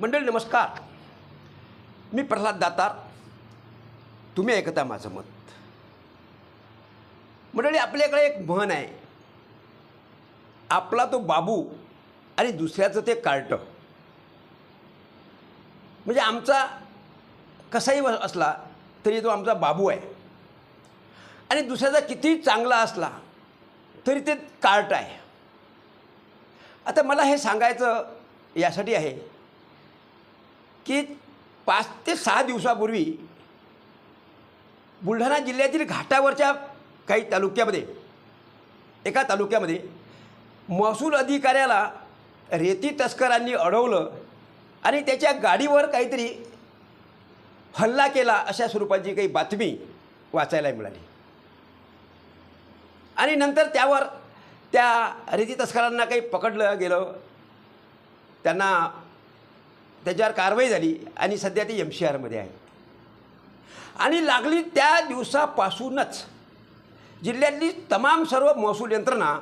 मंडळी नमस्कार. मी प्रल्हाद दातार. तुम्ही ऐकता माझं मत. मंडळी आपल्याकडे एक म्हण आहे. आपला तो बाबू आणि दुसऱ्याचं ते कार्ट. म्हणजे आमचा कसाही असला तरी तो आमचा बाबू आहे. आणि दुसऱ्याचा कितीही चांगला असला तरी ते कार्ट आहे. आता मला हे सांगायचं यासाठी आहे की पाच ते सहा दिवसापूर्वी बुलढाणा जिल्ह्यातील घाटावरच्या काही तालुक्यामध्ये एका तालुक्यामध्ये महसूल अधिकाऱ्याला रेती तस्करांनी अडवलं आणि त्याच्या गाडीवर काहीतरी हल्ला केला अशा स्वरूपाची काही बातमी वाचायला मिळाली. आणि नंतर त्यावर त्या रेती तस्करांना काही पकडलं गेलं. त्यांना त्याच्यावर कारवाई झाली आणि सध्या ते एम सी आरमध्ये आहे. आणि लागली त्या दिवसापासूनच जिल्ह्यातली तमाम सर्व महसूल यंत्रणा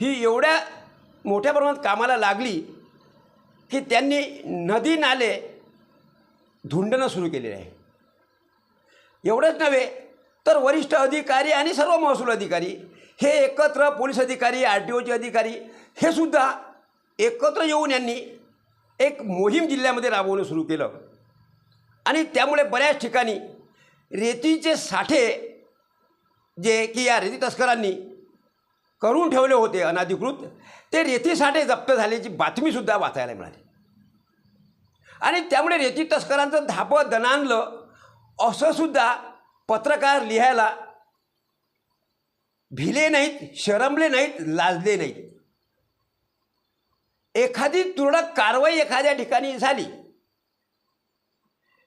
ही एवढ्या मोठ्या प्रमाणात कामाला लागली की त्यांनी नदी नाले धुंडणं सुरू केलेले आहे. एवढंच नव्हे तर वरिष्ठ अधिकारी आणि सर्व महसूल अधिकारी हे एकत्र पोलीस अधिकारी आर टी ओचे अधिकारी हे सुद्धा एकत्र येऊन यांनी एक मोहीम जिल्ह्यामध्ये राबवणं सुरू केलं. आणि त्यामुळे बऱ्याच ठिकाणी रेतीचे साठे जे की या रेती तस्करांनी करून ठेवले होते अनाधिकृत ते रेती साठे जप्त झाल्याची बातमीसुद्धा वाचायला मिळाली. आणि त्यामुळे रेती तस्करांचं धापं दणानलं असंसुद्धा पत्रकार लिहायला भिले नाहीत शरमले नाहीत लाजले नाहीत. एखादी तुरळक कारवाई एखाद्या ठिकाणी झाली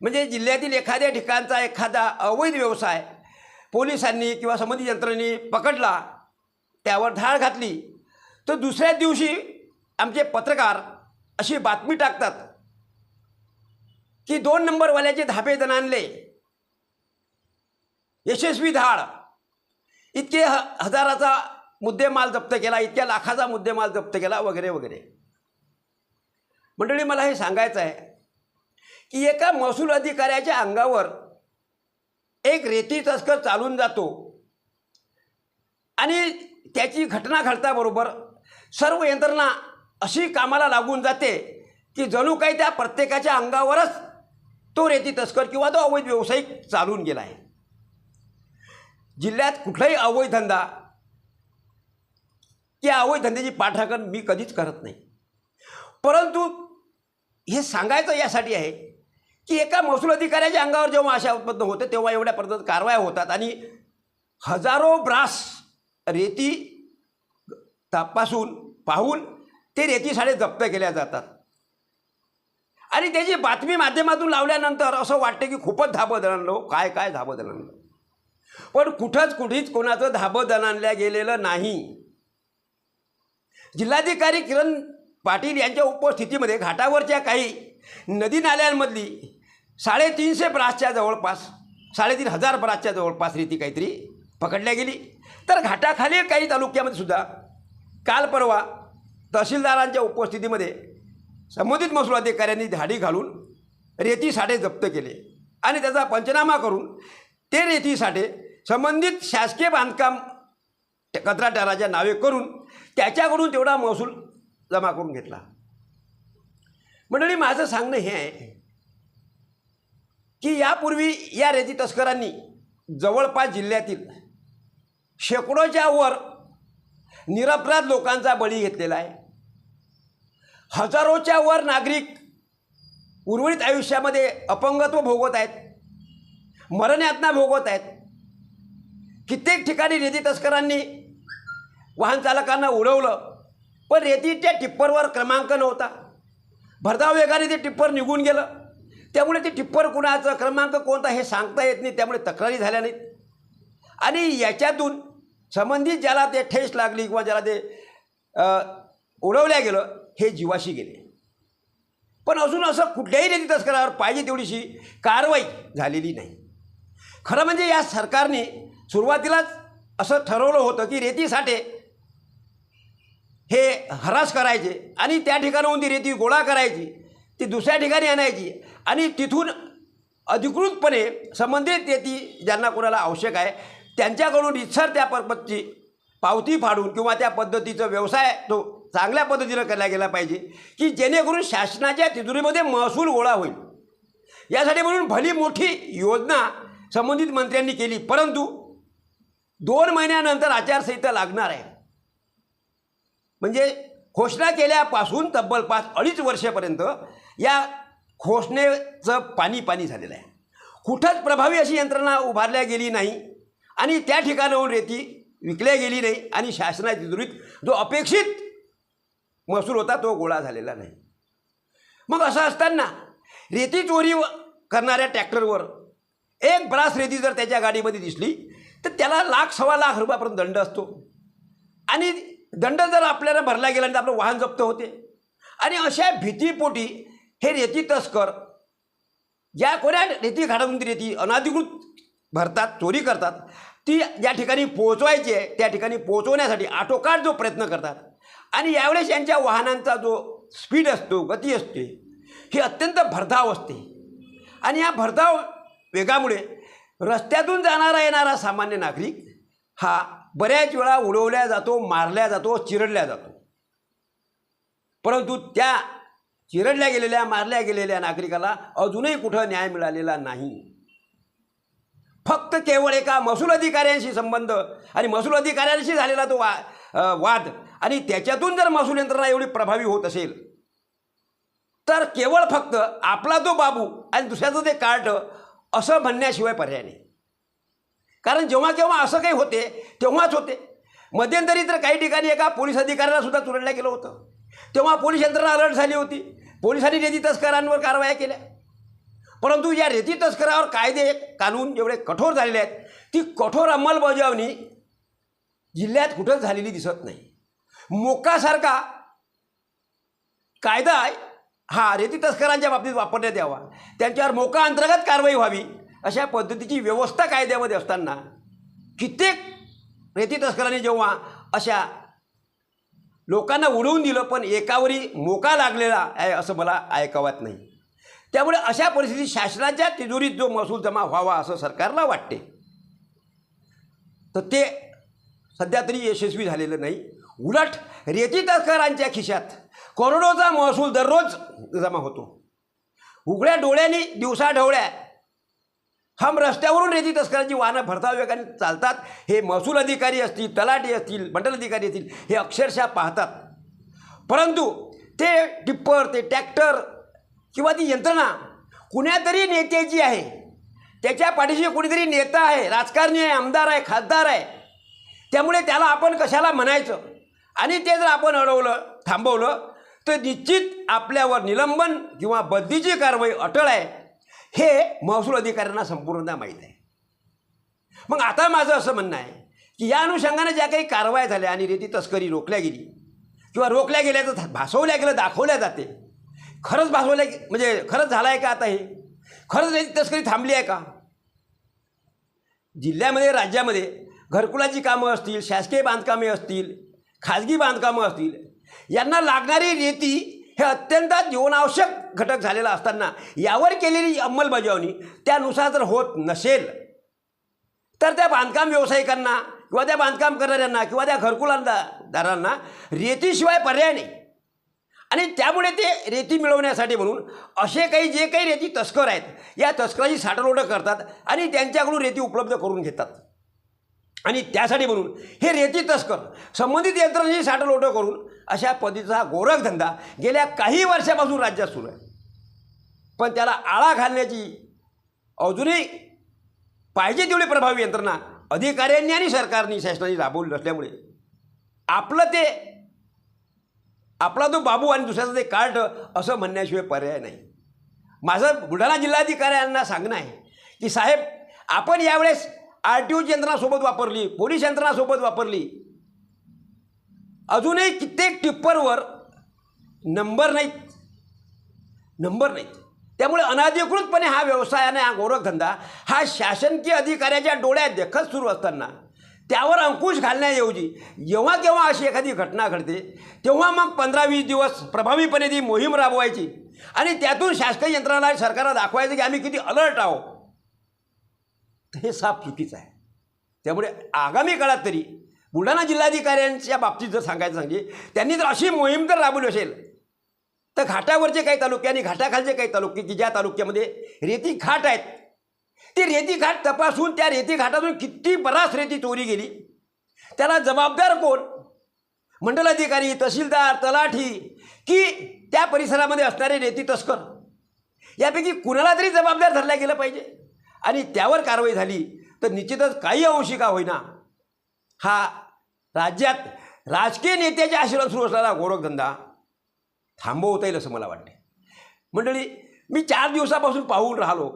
म्हणजे जिल्ह्यातील एखाद्या ठिकाणचा एखादा अवैध व्यवसाय पोलिसांनी किंवा संबंधित यंत्रणेने पकडला त्यावर धाड घातली तर दुसऱ्या दिवशी आमचे पत्रकार अशी बातमी टाकतात की दोन नंबरवाल्याचे धाबे आणले. यशस्वी धाड. इतके ह हजाराचा मुद्देमाल जप्त केला इतक्या लाखाचा मुद्देमाल जप्त केला वगैरे वगैरे. मंडळी मला हे सांगायचं आहे की एका महसूल अधिकाऱ्याच्या अंगावर एक रेती तस्कर चालून जातो आणि त्याची घटना घडताबरोबर सर्व यंत्रणा अशी कामाला लागून जाते की जणू काही त्या प्रत्येकाच्या अंगावरच तो रेती तस्कर किंवा तो अवैध व्यावसायिक चालून गेला आहे. जिल्ह्यात कुठलाही अवैध धंदा या अवैध धंद्याची पाठराखण मी कधीच करत नाही. परंतु हे सांगायचं यासाठी आहे की एका महसूल अधिकाऱ्याच्या अंगावर जेव्हा अशा उत्पन्न होते तेव्हा एवढ्या पद्धत कारवाया होतात आणि हजारो ब्रास रेती तपासून पाहून ते रेती साडे जप्त केल्या जातात. आणि त्याची बातमी माध्यमातून लावल्यानंतर असं वाटतं की खूपच धाबं दणाणलो काय काय धाबं दणाणलं पण कुठंच कुठेच कोणाचं धाबं दणाणल्या गेलेलं नाही. जिल्हाधिकारी किरण पाटील यांच्या उपस्थितीमध्ये घाटावरच्या काही नदी नाल्यांमधली साडेतीनशे ब्रासच्या जवळपास साडेतीन हजार ब्रासच्या जवळपास रेती काहीतरी पकडल्या गेली. तर घाटाखालील काही तालुक्यामध्ये सुद्धा काल परवा तहसीलदारांच्या उपस्थितीमध्ये संबंधित महसूल अधिकाऱ्यांनी धाडी घालून रेती साठे जप्त केले आणि त्याचा पंचनामा करून ते रेती साठे संबंधित शासकीय बांधकाम कंत्राटदाराच्या नावे करून त्याच्याकडून तेवढा महसूल जमा करून घेतला. मंडळी माझं सांगणं हे आहे की यापूर्वी या रेती तस्करांनी जवळपास जिल्ह्यातील शेकडोच्या वर निरपराध लोकांचा बळी घेतलेला आहे. हजारोच्या वर नागरिक उर्वरित आयुष्यामध्ये अपंगत्व भोगत आहेत मरणयातना भोगत आहेत. कित्येक ठिकाणी रेती तस्करांनी वाहन चालकांना उडवलं पण रेतीच्या टिप्परवर क्रमांक नव्हता. भरधाव वेगाने ते टिप्पर निघून गेलं. त्यामुळे ते टिप्पर कुणाचं क्रमांक कोणता हे सांगता येत नाही त्यामुळे तक्रारी झाल्या नाहीत. आणि याच्यातून संबंधित ज्याला ते ठेस लागली किंवा ज्याला ते उडवल्या गेलं हे जीवाशी गेले. पण अजून असं कुठल्याही रेती तस्करावर पाहिजे तेवढीशी कारवाई झालेली नाही. खरं म्हणजे या सरकारने सुरुवातीलाच असं ठरवलं होतं की रेतीसाठी हरास करायचे आणि त्या ठिकाणाहून ती रेती गोळा करायची ती दुसऱ्या ठिकाणी आणायची आणि तिथून अधिकृतपणे संबंधित रेती ज्यांना कोणाला आवश्यक आहे त्यांच्याकडून इच्छर त्या पर्पजची पावती फाडून किंवा त्या पद्धतीचा व्यवसाय तो चांगल्या पद्धतीनं केला गेला पाहिजे की जेणेकरून शासनाच्या तिजोरीमध्ये महसूल गोळा होईल. यासाठी म्हणून भली मोठी योजना संबंधित मंत्र्यांनी केली परंतु दोन महिन्यानंतर आचारसंहिता लागणार आहे. म्हणजे घोषणा केल्यापासून तब्बल पाच अडीच वर्षापर्यंत या घोषणेचं पाणी पाणी झालेलं आहे. कुठंच प्रभावी अशी यंत्रणा उभारल्या गेली नाही आणि त्या ठिकाणाहून रेती विकल्या गेली नाही आणि शासनाच्या दुरीत जो अपेक्षित महसूल होता तो गोळा झालेला नाही. मग असं असताना रेती चोरी व- करणाऱ्या ट्रॅक्टरवर एक ब्रास रेती जर त्याच्या गाडीमध्ये दिसली तर त्याला लाख सव्वा लाख रुपयापर्यंत दंड असतो. आणि दंड जर आपल्याला भरला गेला तर आपलं वाहन जप्त होते. आणि अशा भीतीपोटी हे रेती तस्कर ज्या कोण्या रेती घाटातून ती रेती अनाधिकृत भरतात चोरी करतात. ती ज्या ठिकाणी पोहोचवायची आहे त्या ठिकाणी पोहोचवण्यासाठी आटोकाट जो प्रयत्न करतात. आणि यावेळेस यांच्या वाहनांचा जो स्पीड असतो गती असते ही अत्यंत भरधाव असते. आणि या भरधाव वेगामुळे रस्त्यातून जाणारा येणारा सामान्य नागरिक हा बऱ्याच वेळा उडवल्या जातो मारल्या जातो चिरडल्या जातो. परंतु त्या चिरडल्या गेलेल्या मारल्या गेलेल्या नागरिकाला अजूनही कुठं न्याय मिळालेला नाही. फक्त केवळ एका महसूल अधिकाऱ्यांशी संबंध आणि महसूल अधिकाऱ्यांशी झालेला तो वा वाद आणि त्याच्यातून जर महसूल यंत्रणा एवढी प्रभावी होत असेल तर केवळ फक्त आपला तो बाबू आणि दुसऱ्याचं ते कार्ट असं म्हणण्याशिवाय पर्याय नाही. कारण जेव्हा केव्हा असं काही होते तेव्हाच होते. मध्यंतरी तर काही ठिकाणी एका पोलीस अधिकाऱ्याला सुद्धा चुरडलं गेलं होतं. तेव्हा पोलीस यंत्रणा अलर्ट झाली होती. पोलिसांनी रेती तस्करांवर कारवाया केल्या. परंतु या रेती तस्करावर कायदे कानून जेवढे कठोर झालेले आहेत. ती कठोर अंमलबजावणी जिल्ह्यात कुठंच झालेली दिसत नाही. मोकासारखा कायदा हा रेती तस्करांच्या बाबतीत वापरण्यात यावा. त्यांच्यावर मोका अंतर्गत कारवाई व्हावी. अशा पद्धतीची व्यवस्था कायद्यामध्ये असताना कित्येक रेती तस्करांनी जेव्हा अशा लोकांना उडवून दिलं पण एकावरी मोका लागलेला आहे असं मला ऐकावत नाही. त्यामुळे अशा परिस्थितीत शासनाच्या तिजोरीत जो महसूल जमा व्हावा असं सरकारला वाटते तर ते सध्या तरी यशस्वी झालेलं नाही. उलट रेती तस्करांच्या खिशात करोडोचा महसूल दररोज जमा होतो. उघड्या डोळ्यांनी दिवसाढवळ्या हम रस्त्यावरून रेती तस्करांची वाहनं भरधाव वेगाने चालतात. हे महसूल अधिकारी असतील तलाठी असतील मंडल अधिकारी असतील हे अक्षरशः पाहतात. परंतु ते टिप्पर ते ट्रॅक्टर किंवा ती यंत्रणा कुण्यातरी नेत्याची आहे. त्याच्या पाठीशी कुणीतरी नेता आहे राजकारणी आहे आमदार आहे खासदार आहे. त्यामुळे त्याला आपण कशाला म्हणायचं? आणि ते जर आपण अडवलं थांबवलं तर निश्चित आपल्यावर निलंबन किंवा बदलीची कारवाई अटळ आहे. हे महसूल अधिकाऱ्यांना संपूर्णतः माहीत आहे मग आता माझं असं म्हणणं आहे की या अनुषंगाने ज्या काही कारवाया झाल्या आणि रेती तस्करी रोखल्या गेली किंवा रोखल्या गेल्या तर भासवल्या गेलं दाखवल्या जाते. खरंच भासवल्या म्हणजे खरंच झालं आहे का आता हे? खरंच रेती तस्करी थांबली आहे का? जिल्ह्यामध्ये राज्यामध्ये घरकुलाची कामं असतील शासकीय बांधकामे असतील खाजगी बांधकामं असतील यांना लागणारी रेती हे अत्यंत जीवनावश्यक घटक झालेला असताना यावर केलेली अंमलबजावणी त्यानुसार जर होत नसेल तर त्या बांधकाम व्यावसायिकांना किंवा त्या बांधकाम करणाऱ्यांना किंवा त्या घरकुलांदारांना रेतीशिवाय पर्याय नाही. आणि त्यामुळे ते रेती मिळवण्यासाठी म्हणून असे काही जे काही रेती तस्कर आहेत या तस्कराची साठलोटं करतात आणि त्यांच्याकडून रेती उपलब्ध करून घेतात. आणि त्यासाठी म्हणून हे रेती तस्कर संबंधित यंत्रणांची साठलोटं करून अशा पद्धतीचा गोरखधंदा गेल्या काही वर्षापासून राज्यात सुरू आहे. पण त्याला आळा घालण्याची अजूनही पाहिजे तेवढी प्रभावी यंत्रणा अधिकाऱ्यांनी आणि सरकारने शासनाने राबवली नसल्यामुळे आपलं ते आपला तो बाबू आणि दुसऱ्याचं ते कार्ट असं म्हणण्याशिवाय पर्याय नाही. माझं बुलढाणा जिल्हाधिकाऱ्यांना सांगणं आहे की साहेब आपण यावेळेस आर टी ओची यंत्रणासोबत वापरली पोलीस यंत्रणासोबत वापरली अजूनही कित्येक टिप्परवर नंबर नाहीत. नंबर नाहीत. त्यामुळे अनाधिकृतपणे हा व्यवसायाने हा गोरखधंदा हा शासकीय अधिकाऱ्याच्या डोळ्यात देखत सुरू असताना त्यावर अंकुश घालण्याऐवजी जेव्हा केव्हा अशी एखादी घटना घडते तेव्हा मग पंधरा वीस दिवस प्रभावीपणे ती मोहीम राबवायची आणि त्यातून शासकीय यंत्रणा सरकारला दाखवायचं की आम्ही किती अलर्ट आहोत. हे साफ चुकीचं आहे. त्यामुळे आगामी काळात तरी बुलढाणा जिल्हाधिकाऱ्यांच्या बाबतीत जर सांगायचं सांगली त्यांनी जर अशी मोहीम जर राबवली असेल तर घाटावरचे काही तालुके आणि घाटाखालचे काही तालुके की ज्या तालुक्यामध्ये रेती घाट आहेत ती रेती घाट तपासून त्या रेती घाटातून किती बराच रेती चोरी गेली त्याला जबाबदार कोण? मंडलाधिकारी तहसीलदार तलाठी की त्या परिसरामध्ये असणारे रेती तस्कर? यापैकी कुणाला तरी जबाबदार धरल्या गेलं पाहिजे? आणि त्यावर कारवाई झाली तर निश्चितच काही अंशी का होईना. हा राज्यात राजकीय नेत्याच्या आशीर्वाद सुरू असलेला गोरखधंदा थांबवता येईल असं मला वाटते मंडळी मी चार दिवसापासून पाहून राहिलो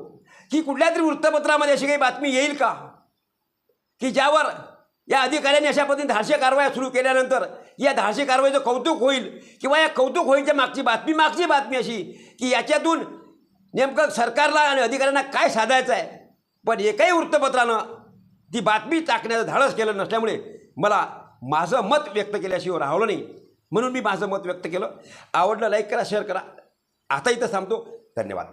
की कुठल्या तरी वृत्तपत्रामध्ये अशी काही बातमी येईल का? की ज्यावर या अधिकाऱ्यांनी अशा पद्धतीने धाडशी कारवाया सुरू केल्यानंतर या धाडशी कारवाईचं कौतुक होईल किंवा या कौतुक होईलच्या मागची बातमी मागची बातमी अशी की याच्यातून नेमकं सरकारला आणि अधिकाऱ्यांना काय साधायचं आहे पण एकाही वृत्तपत्रानं ती बातमी टाकण्याचं धाडस केलं नसल्यामुळे मला माझं मत व्यक्त केल्याशिवाय राहिलं नाही. म्हणून मी माझं मत व्यक्त केलं. आवडलं लाईक करा शेअर करा. आता इथं थांबतो. धन्यवाद.